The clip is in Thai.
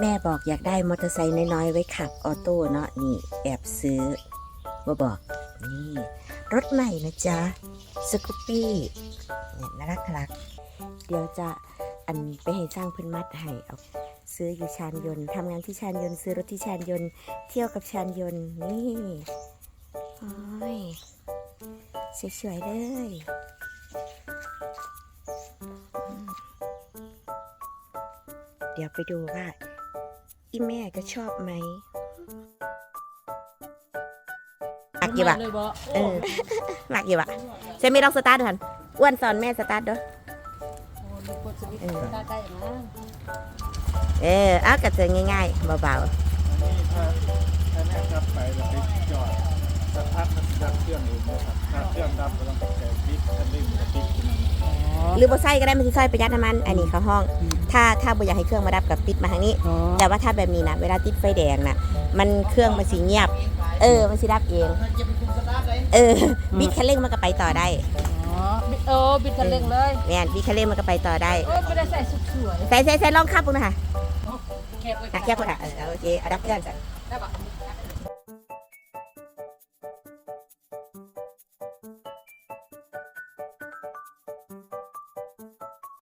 แม่บอกอยากได้มอเตอร์ไซค์น้อยๆ ไว้ขับออโต้เนาะนี่แอบซื้อมาบอกนี่รถใหม่นะจ๊ะสกูปปี้เนี่ยน่ารักรักเดี๋ยวจะอันไปให้สร้างเพื้นมัดให้เอาซื้ออยู่ชานยนต์ทำงานที่ชานยนต์ซื้อรถที่ชานยนต์เที่ยวกับชานยนต์นี่โอ้ยสวยๆเลยเดี๋ยวไปดูว่า อีแม่ก็ชอบไหมอักกี่บะเลยบ่เออมักอยู่บะใช่ไหมลองสตาร์ทดูหันอ้วนสอนแม่สตาร์ทเด้อโอ้ลูกกดสวิตช์ตาได้นะเออเอากระเจอง่ายๆเบาอันนี้ถ้าถ้าแม่กลับไปแล้วไปจอดสักพักมันดับเครื่องเองนะครับถ้าเครื่องดับก็ต้องแกะปิดคันเร่งมันก็ปิดขึ้นมาๆ หรือบ่ใส่ก็ได้มันสิใส่ประหยัดน้ำมัน อันนี้เขาห้อง ถ้าถ้าบ่อยากให้เครื่องมาดับกับปิดมาทางนี้ อ๋อแต่ว่าถ้าแบบนี้นะเวลาติดไฟแดงน่ะมันเครื่องมันสิเงียบ เออ มันสิดับเอง เออบิดคันเร่งมันก็ไปต่อได้อ๋อบิดเออบิดคันเร่งเลยแม่นบิดคันเร่งมันก็ไปต่อได้โอ้ยไม่ได้ใส่สุดสวยใส่ใส่ใส่ลองขับดูนะคะแคบไว้อะแค่พอละเออโอเคเอาดับเครื่องจ้ะได้ปะ